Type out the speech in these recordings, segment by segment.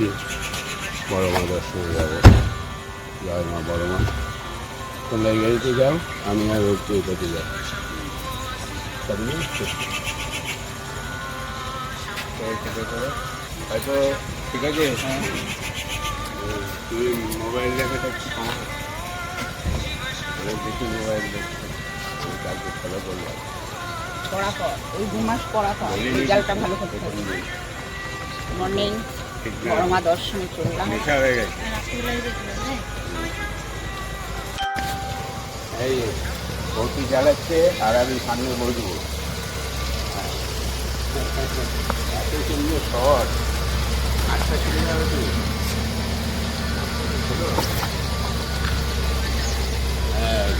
যাচ্ছি বড় মা দর্শনে যাব। জয় মা বড় মা। তোমরা এই গাড়িতে যাও আমি আর হচ্ছে এটাতে করে। হয়তো ঠিক আছে? মোবাইল দেখাটা একটু কমা অনেক মোবাইল দেখছ আমি কালকে ফলো করলাম পড়া কর। ওই দু মাস পড়া কর। বলিনি। রেজাল্টটা ভালো করতে থাকবে মর্নিং ঠিক দর্শনে চললাম। নেশা হয়ে গেছে। এই বৌটি চালাচ্ছে আর আমি সামনে বসবো। এত সুন্দর শহর। আটটা চলে যাবে তো? হ্যাঁ।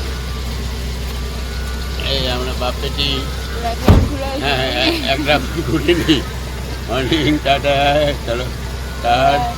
এই আমরা বাপেটি। হ্যাঁ হ্যাঁ এক রাত ঘুরে নি মর্নিং টাটা চলো। টাট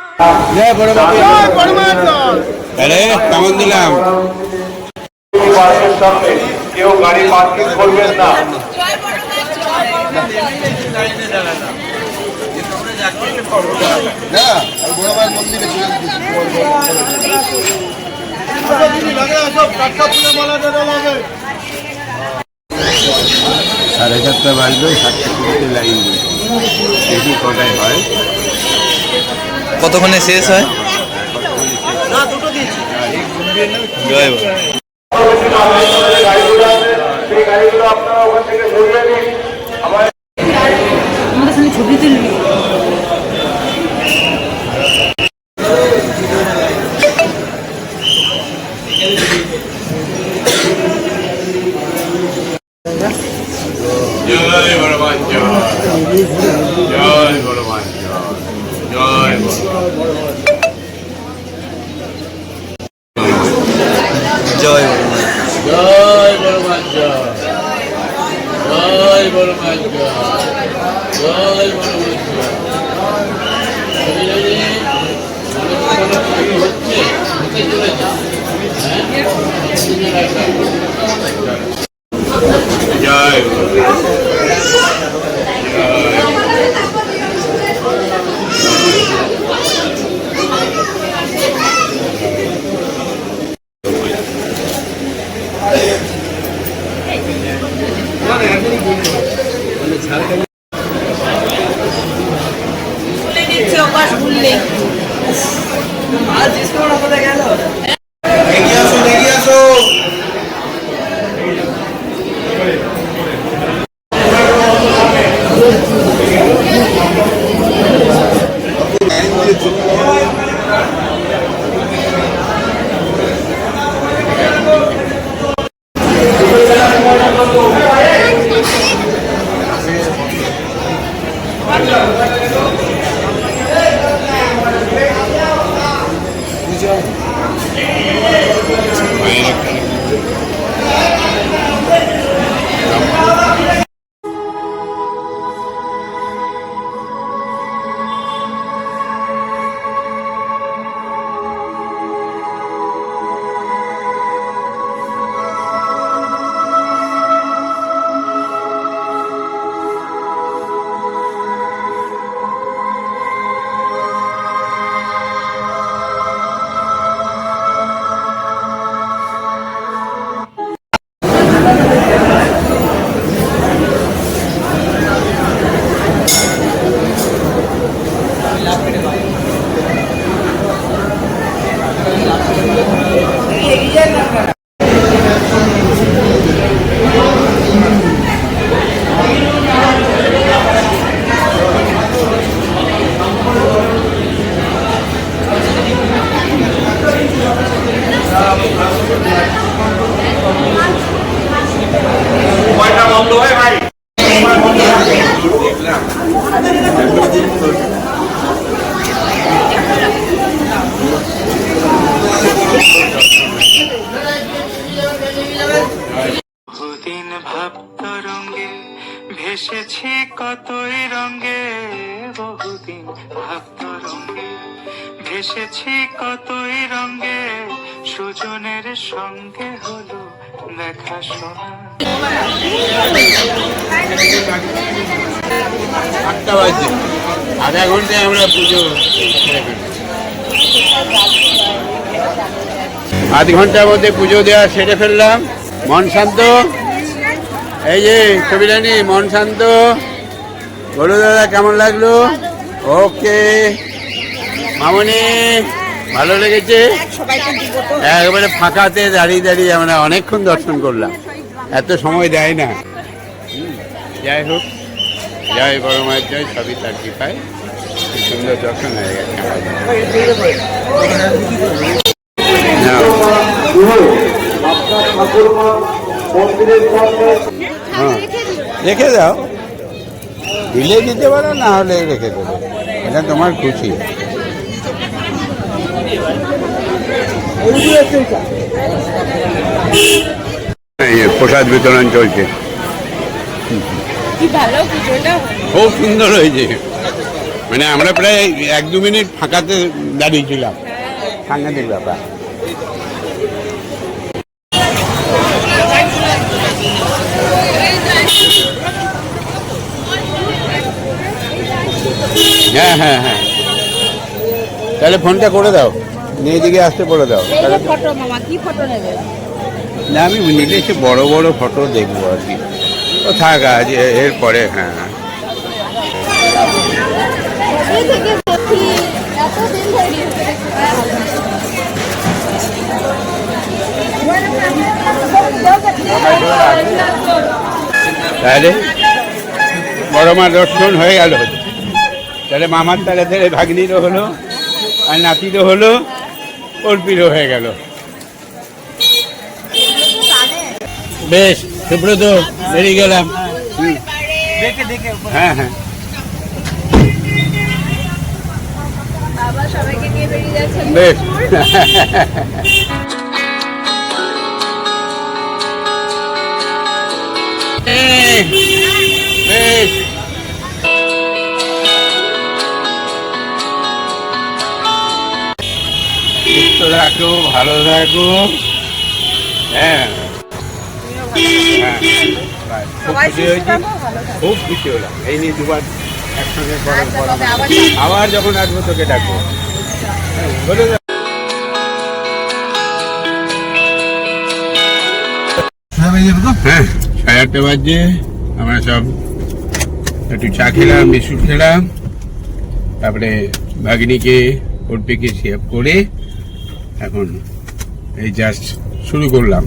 আর কেমন দিলাম? কেউ গাড়ি পার্কিং করবেন না। সাড়ে সাতটা বাজবে সাতটা লাইন দিই দেখি কটায় হয়? কতক্ষণে শেষ হয়? আমাদের সঙ্গে ছবি আছে সেই গাড়িগুলো আপনারা ওখান থেকে সরিয়ে দিন আমার জয় বড়বান জয় জয় বড়বান জয় জয় বড়বান জয় বাবা। জয় বড়বান জয় জয় বড়বান জয় জয় বড়বান জয় হচ্ছে হতে চলেছে জয় it. সঙ্গে হলো শোনা। আটটা বাজছে আধা ঘন্টায় আমরা পুজো আধ ঘণ্টার মধ্যে পুজো দেওয়া সেরে ফেললাম। মন শান্ত? এই যে ছবিরানি মন শান্ত? বলো দাদা, কেমন লাগল? ওকে। মামনি? ভালো লেগেছে? একবারে ফাঁকাতে দাঁড়িয়ে দাঁড়িয়ে আমরা অনেকক্ষণ দর্শন করলাম। এত সময় দেয় না। যাই হোক জয় বড় মায়ের জয় সবই তার কৃপায়। সুন্দর দর্শন হয়ে গেছে। হ্যাঁ। রেখে দাও। দিলে দিতে পারো না হলে রেখে দেবো। এটা তোমার খুশি এই যে প্রসাদ বিতরণ চলছে। খুব সুন্দর হয়েছে। মানে আমরা প্রায় এক দু মিনিট ফাঁকাতে দাঁড়িয়েছিলাম। সাংঘাতিক ব্যাপার। হ্যাঁ হ্যাঁ হ্যাঁ। তাহলে ফোনটা করে দাও। নিয়ে দিকে আসতে বলে দাও। তাহলে ফটো মামা কি ফটো নেবে? না আমি নিলে সে বড় বড় ফটো দেখব আর কি। ও থাক আজ এরপরে হ্যাঁ। তাহলে বড় মা দর্শন হয়ে গেল। তাহলে মামার তালে তাহলে ভাগ্নিরও হলো আর নাতিরও হলো। অর্পিরও হয়ে গেল। বেশ সুব্রত বেরিয়ে গেলাম। হ্যাঁ হ্যাঁ। বেশ। বেশ। থাকো ভালো থাকো। হ্যাঁ। হ্যাঁ, খুব খুশি হয়েছি। খুব খুশি হলাম। এই নিয়ে দুবার একসঙ্গে বড় আবার যখন আসব তোকে ডাকবো। হ্যাঁ, বলে হ্যাঁ সাড়ে আটটা আমরা সব একটু চা খেলাম বিস্কুট খেলাম। তারপরে ভাগিনীকে ওরপিকে সেভ করে এখন এই জাস্ট শুরু করলাম।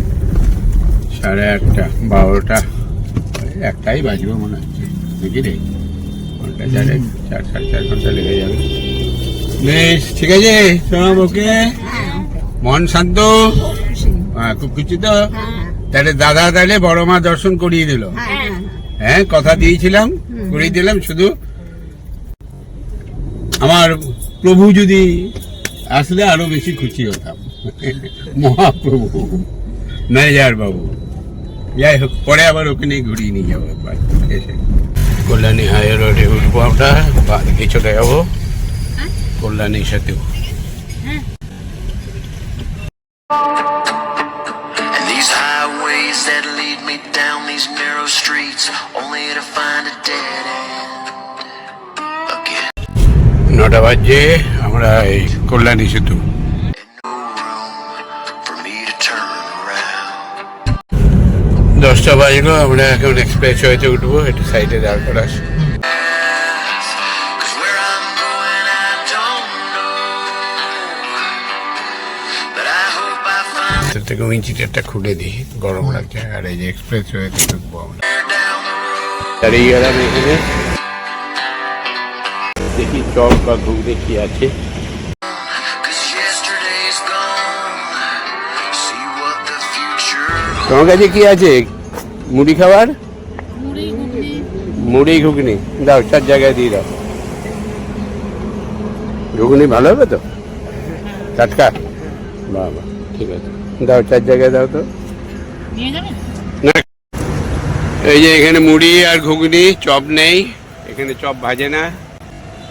সাড়ে আটটা, বারোটা, একটাই বাজবে মনে হচ্ছে। নাকি রে, ঘণ্টা চারে চার, সাড়ে চার ঘণ্টা লেগে যাবে। বেশ, ঠিক আছে সব ওকে মন শান্ত? হ্যাঁ খুব খুশি তো? তাহলে দাদা তাহলে বড় মা দর্শন করিয়ে দিল। হ্যাঁ কথা দিয়েছিলাম, করিয়ে দিলাম শুধু। আমার প্রভু যদি আসলে আরও বেশি খুশি হতাম। মহাপ্রভু ম্যানেজার বাবু যাই হোক পরে আবার ওখানে ঘুরিয়ে নিয়ে যাব একবার। এসে। কল্যাণী হাই রোডে উঠবো আমরা বা দিকে চলে যাব কল্যাণী সেতু And these highways that lead me down these narrow streets, only to find a dead end again. নটা বাজছে আমরা এই কল্যাণী সেতু. দশটা বাজলো, আমরা এখন এক্সপ্রেস হয়েতে উঠবো, একটু সাইডে দাঁড় ভেতর থেকে উইঞ্চিটারটা খুলে দিই, গরম লাগছে, আর এই যে এক্সপ্রেস হয়েতে ঢুকবো আমরা। দাঁড়িয়ে গেলাম এখানে। দেখি চপ বা ঘুগনি কি আছে। তোমার কাছে কি আছে? মুড়ি খাবার? মুড়ি ঘুগনি। দাও, চার জায়গায় দিয়ে দাও। ঘুগনি ভালো হবে তো? টাটকা? বাহ ঠিক আছে। দাও, চার জায়গায় দাও তো। এই যে এখানে মুড়ি আর ঘুগনি, চপ নেই। এখানে চপ ভাজে না।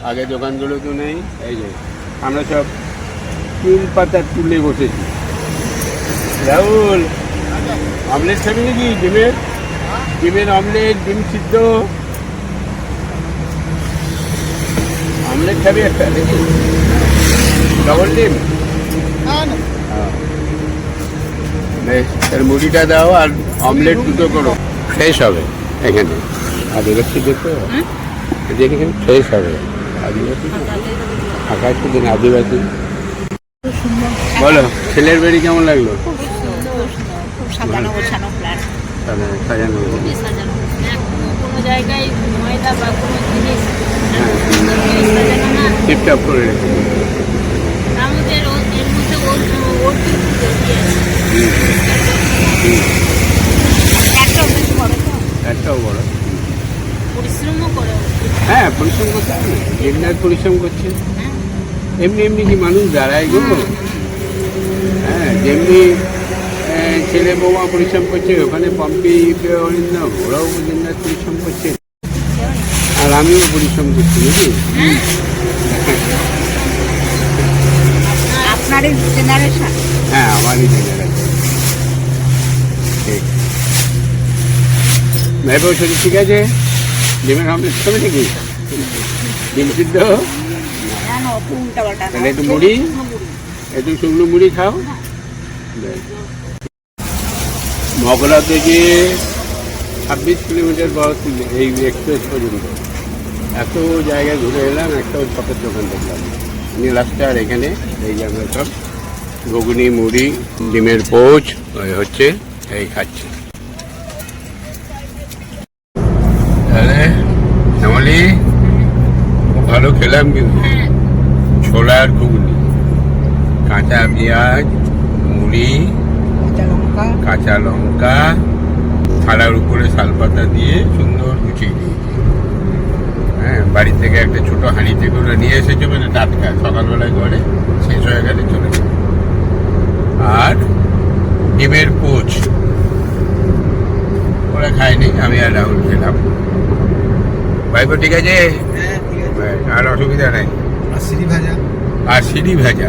আগে দোকানগুলো তো নেই এই যে আমরা সব চুল পাতার তুলে বসেছি। রাহুল অমলেট খাবি নাকি ডিমের? ডিমের অমলেট ডিম সিদ্ধ। অমলেট খাবি একটা নাকি ডবল ডিম? হ্যাঁ। বেশ তার মুড়িটা দাও আর অমলেট দুটো করো। ফ্রেশ হবে এখানে। আদিবাসী দেখো এখানে ফ্রেশ হবে। দিন আদিবাসী বলো, ছেলের বাড়ি কেমন লাগল? সাজানো কোনো- জায়গায় কোনো করে কিন্তু বেশি একটাও বড় পরিশ্রমও করে। হ্যাঁ পরিশ্রম করতে হবে পরিশ্রম করছে। এমনি এমনি কি মানুষ দাঁড়ায় গো? হ্যাঁ। যেমনি ছেলে বৌমা পরিশ্রম করছে ওখানে পম্পি অরিন্দ ওরাও দিনরাত পরিশ্রম করছে। আর আমিও পরিশ্রম করছি নাকি? আপনারই জেনারেশন হ্যাঁ আমারই জেনারেশন ঠিক। শরীর ঠিক আছে? ডিমের অমলেট খাবে নাকি? ডিম সিদ্ধ? তাহলে একটু মুড়ি। একটু শুকনো মুড়ি খাও। মগলা থেকে ছাব্বিশ কিলোমিটার বড় এই এক্সপ্রেস পর্যন্ত। এত জায়গায় ঘুরে এলাম একটাও চপের দোকান দেখলাম। নিয়ে লাস্টে আর এখানে, এই যে সব। ঘুগনি, মুড়ি, ডিমের পোচ হচ্ছে, এই খাচ্ছি তাহলে শ্যামলি খুব ভালো খেলাম কিন্তু ছোলার ঘুগনি কাঁচা পেঁয়াজ মুড়ি কাঁচা লঙ্কা থালার উপরে শালপাতা দিয়ে সুন্দর গুছিয়ে দিয়েছি হ্যাঁ বাড়ি থেকে একটা ছোট হাঁড়িতে করে নিয়ে এসেছে মানে টাটকা। সকালবেলায় ঘরে শেষ হয়ে গেলে চলে আর ডিমের পোচ। ওরা খায়নি আমি আর রাহুল খেলাম। ভাইপো ঠিক আছে? ব্যাস, আর অসুবিধা নাই। আর সিঁড়ি ভাজা? আর সিঁড়ি ভাজা।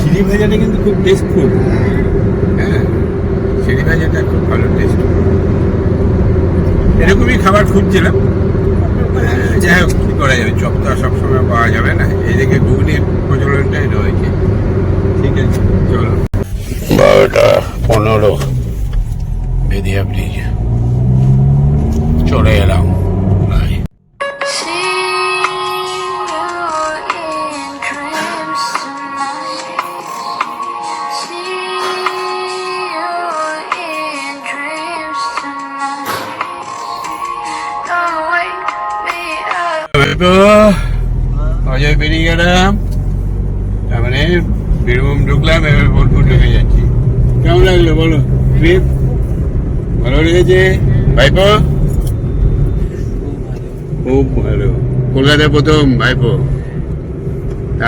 সিঁড়ি ভাজাটা কিন্তু খুব টেস্টফুল হ্যাঁ সিঁড়ি ভাজাটা খুব ভালো টেস্ট এরকমই খাবার খুঁজছিলাম। হ্যাঁ, যাই হোক কী করা যাবে? চপ তো আর সবসময় পাওয়া যাবে না। এইদিকে ঘুগনির প্রচলনটাই রয়েছে। ঠিক আছে চলো। বারোটা পনেরো। বেদিয়া ব্রিজ। তো অজয় বেরিয়ে গেলাম তার মানে বীরভূম ঢুকলাম এবার বোলপুর ঢুকে যাচ্ছি কেমন লাগল বলো ট্রিপ ভালো লেগেছে ভাইপো খুব ভালো কলকাতায় প্রথম ভাইপো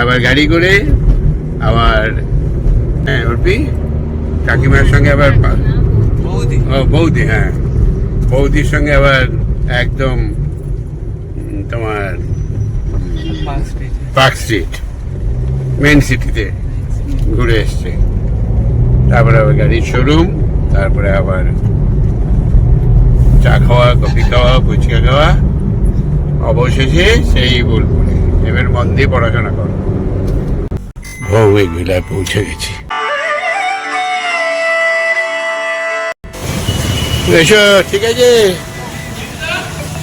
আবার গাড়ি করে আবার হ্যাঁ অর্পি কাকিমার সঙ্গে আবার ও বৌদি হ্যাঁ বৌদির সঙ্গে আবার একদম তোমার পার্ক স্ট্রিট। মেন সিটিতে ঘুরে এসছে। তারপরে আবার গাড়ির শোরুম তারপরে আবার চা খাওয়া কফি খাওয়া ফুচকা খাওয়া। অবশেষে সেই বোলপুরে। এবার মন দিয়ে পড়াশোনা করো। ভৌমিক ভিলায় পৌঁছে গেছি। এসো ঠিক আছে?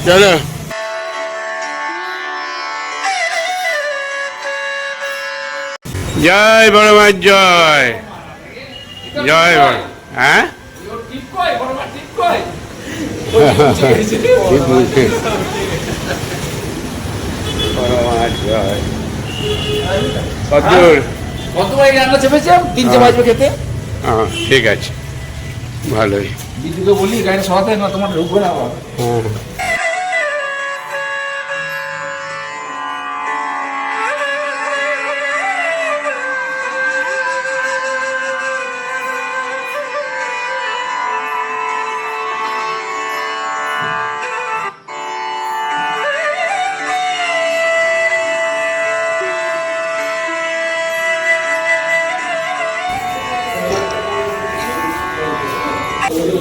চলো। জয় বড় মাছ জয়। জয় বড় হ্যাঁ? ঠিক হ্যাঁ? আছে। ভালোই। বলি গাড়িটা সরাতে না তোমার ঢুকবে না